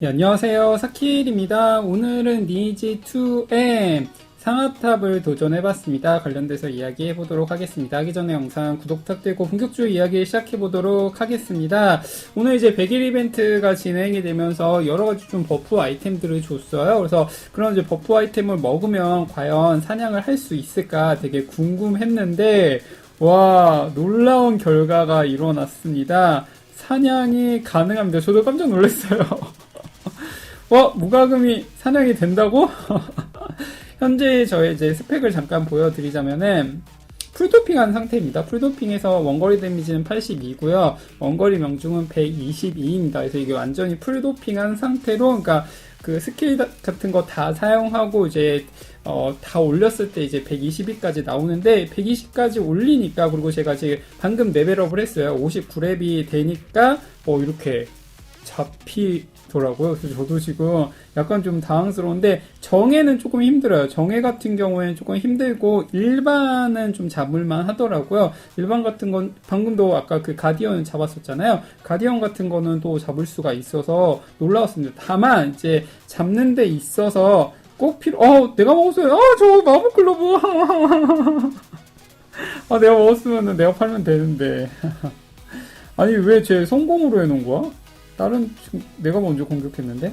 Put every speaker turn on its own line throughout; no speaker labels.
네, 안녕하세요. 사키일입니다. 오늘은 니지2의 상하탑을 도전해봤습니다. 관련돼서 이야기해보도록 하겠습니다. 하기 전에 영상 구독 부탁드리고 본격적으로 이야기 시작해보도록 하겠습니다. 오늘 이제 100일 이벤트가 진행이 되면서 여러가지 좀 버프 아이템들을 줬어요. 그래서 그런 이제 버프 아이템을 먹으면 과연 사냥을 할 수 있을까 되게 궁금했는데 와 놀라운 결과가 일어났습니다. 사냥이 가능합니다. 저도 깜짝 놀랐어요. 와, 무과금이 사냥이 된다고? 현재 저의 이제 스펙을 잠깐 보여드리자면은, 풀도핑한 상태입니다. 풀도핑에서 원거리 데미지는 82고요. 원거리 명중은 122입니다. 그래서 이게 완전히 풀도핑한 상태로, 그러니까 그 스킬 같은 거 다 사용하고 이제 어, 다 올렸을 때 이제 120위까지 나오는데 120까지 올리니까 그리고 제가 지금 방금 레벨업을 했어요. 59렙이 되니까 어 이렇게 잡히더라고요. 그래서 저도 지금 약간 좀 당황스러운데 정해는 조금 힘들어요. 정해 같은 경우에는 조금 힘들고 일반은 좀 잡을만 하더라고요. 일반 같은 건 방금도 아까 그 가디언 잡았었잖아요. 가디언 같은 거는 또 잡을 수가 있어서 놀라웠습니다. 다만 이제 잡는 데 있어서 꼭 필요 어 내가 먹었어요. 아저 마법 글로브 아 내가 먹었으면 내가 팔면 되는데 아니 왜 제 성공으로 해놓은 거야? 다른 내가 먼저 공격했는데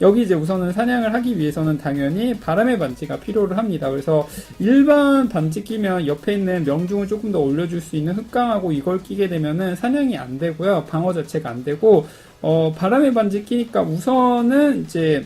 여기 이제 우선은 사냥을 하기 위해서는 당연히 바람의 반지가 필요를 합니다. 그래서 일반 반지 끼면 옆에 있는 명중을 조금 더 올려줄 수 있는 흑강하고 이걸 끼게 되면은 사냥이 안 되고요. 방어 자체가 안 되고 어, 바람의 반지 끼니까 우선은 이제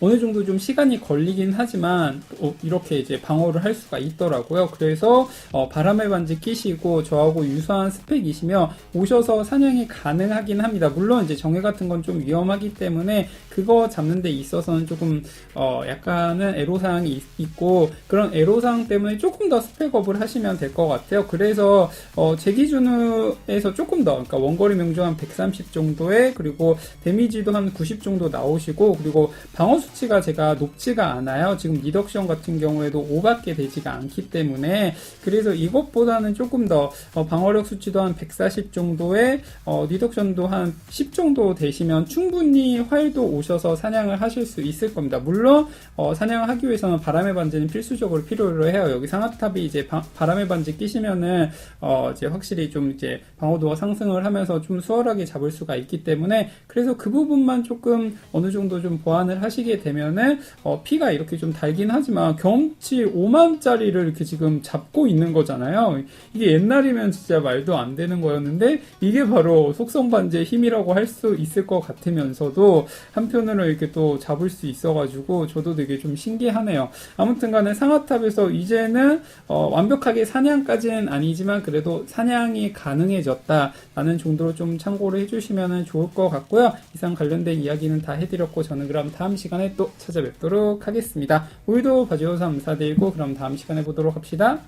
어느 정도 좀 시간이 걸리긴 하지만 어, 이렇게 이제 방어를 할 수가 있더라고요. 그래서 어, 바람의 반지 끼시고 저하고 유사한 스펙이시며 오셔서 사냥이 가능하긴 합니다. 물론 이제 정해 같은 건 좀 위험하기 때문에 그거 잡는 데 있어서는 조금 어, 약간은 애로사항이 있, 고 그런 애로사항 때문에 조금 더 스펙업을 하시면 될 것 같아요. 그래서 어, 제 기준에서 조금 더 그러니까 원거리 명중 한 130 정도에 그리고 데미지도 한 90 정도 나오시고 그리고 방어 수 치가 제가 높지가 않아요. 지금 리덕션 같은 경우에도 5밖에 되지가 않기 때문에 그래서 이것보다는 조금 더 어, 방어력 수치도 한 140 정도에 어, 리덕션도 한 10 정도 되시면 충분히 활도 오셔서 사냥을 하실 수 있을 겁니다. 물론 어, 사냥을 하기 위해서는 바람의 반지는 필수적으로 필요로 해요. 여기 상하탑이 이제 바, 바람의 반지 끼시면은 어, 이제 확실히 좀 이제 방어도가 상승을 하면서 좀 수월하게 잡을 수가 있기 때문에 그래서 그 부분만 조금 어느 정도 좀 보완을 하시게 되면은 어, 피가 이렇게 좀 달긴 하지만 경험치 5만짜리를 이렇게 지금 잡고 있는 거잖아요. 이게 옛날이면 진짜 말도 안 되는 거였는데 이게 바로 속성 반지의 힘이라고 할 수 있을 것 같으면서도 한편으로 이렇게 또 잡을 수 있어가지고 저도 되게 좀 신기하네요. 아무튼간에 상하탑에서 이제는 어, 완벽하게 사냥까지는 아니지만 그래도 사냥이 가능해졌다라는 정도로 좀 참고를 해주시면 좋을 것 같고요. 이상 관련된 이야기는 다 해드렸고 저는 그럼 다음 또 찾아뵙도록 하겠습니다. 오늘도 봐주셔서 감사드리고 그럼 다음 시간에 보도록 합시다.